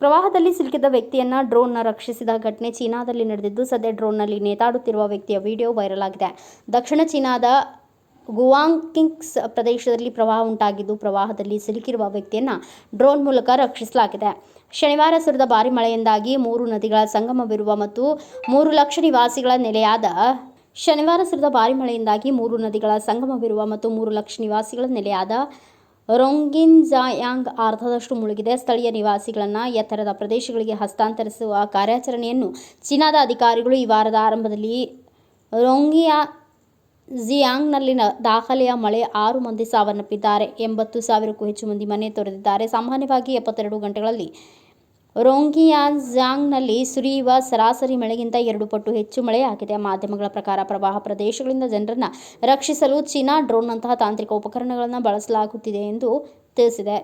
ಪ್ರವಾಹದಲ್ಲಿ ಸಿಲುಕಿದ ವ್ಯಕ್ತಿಯನ್ನ ಡ್ರೋನ್ನ ರಕ್ಷಿಸಿದ ಘಟನೆ ಚೀನಾದಲ್ಲಿ ನಡೆದಿದ್ದು, ಸದ್ಯ ಡ್ರೋನ್ನಲ್ಲಿ ನೇತಾಡುತ್ತಿರುವ ವ್ಯಕ್ತಿಯ ವಿಡಿಯೋ ವೈರಲ್ ಆಗಿದೆ. ದಕ್ಷಿಣ ಚೀನಾದ ಗುವಾಂಕಿಂಗ್ಸ್ ಪ್ರದೇಶದಲ್ಲಿ ಪ್ರವಾಹ ಉಂಟಾಗಿದ್ದು, ಪ್ರವಾಹದಲ್ಲಿ ಸಿಲುಕಿರುವ ವ್ಯಕ್ತಿಯನ್ನ ಡ್ರೋನ್ ಮೂಲಕ ರಕ್ಷಿಸಲಾಗಿದೆ. ಶನಿವಾರ ಸುರಿದ ಭಾರಿ ಮಳೆಯಿಂದಾಗಿ ಮೂರು ನದಿಗಳ ಸಂಗಮವಿರುವ ಮತ್ತು ಮೂರು ಲಕ್ಷ ನಿವಾಸಿಗಳ ನೆಲೆಯಾದ ಶನಿವಾರ ಸುರಿದ ಭಾರಿ ಮಳೆಯಿಂದಾಗಿ ಮೂರು ನದಿಗಳ ಸಂಗಮವಿರುವ ಮತ್ತು ಮೂರು ಲಕ್ಷ ನಿವಾಸಿಗಳ ನೆಲೆಯಾದ ರೊಂಗಿನ್ಜಾಯಾಂಗ್ ಅರ್ಧದಷ್ಟು ಮುಳುಗಿದೆ. ಸ್ಥಳೀಯ ನಿವಾಸಿಗಳನ್ನು ಎತ್ತರದ ಪ್ರದೇಶಗಳಿಗೆ ಹಸ್ತಾಂತರಿಸುವ ಕಾರ್ಯಾಚರಣೆಯನ್ನು ಚೀನಾದ ಅಧಿಕಾರಿಗಳು ಈ ವಾರದ ಆರಂಭದಲ್ಲಿ ರೊಂಗಿಯಾ ಜಿಯಾಂಗ್ನಲ್ಲಿನ ದಾಖಲೆಯ ಮಳೆ ಆರು ಮಂದಿ ಸಾವನ್ನಪ್ಪಿದ್ದಾರೆ. ಎಂಬತ್ತು ಸಾವಿರಕ್ಕೂ ಹೆಚ್ಚು ಮಂದಿ ಮನೆ ತೊರೆದಿದ್ದಾರೆ. ಸಾಮಾನ್ಯವಾಗಿ ಎಪ್ಪತ್ತೆರಡು ಗಂಟೆಗಳಲ್ಲಿ ರೋಂಗಿಯಾನ್ಜಾಂಗ್ನಲ್ಲಿ ಸುರಿಯುವ ಸರಾಸರಿ ಮಳೆಗಿಂತ ಎರಡು ಪಟ್ಟು ಹೆಚ್ಚು ಮಳೆಯಾಗಿದೆ ಮಾಧ್ಯಮಗಳ ಪ್ರಕಾರ ಪ್ರವಾಹ ಪ್ರದೇಶಗಳಿಂದ ಜನರನ್ನು ರಕ್ಷಿಸಲು ಚೀನಾ ಡ್ರೋನ್ನಂತಹ ತಾಂತ್ರಿಕ ಉಪಕರಣಗಳನ್ನು ಬಳಸಲಾಗುತ್ತಿದೆ ಎಂದು ತಿಳಿಸಿದೆ.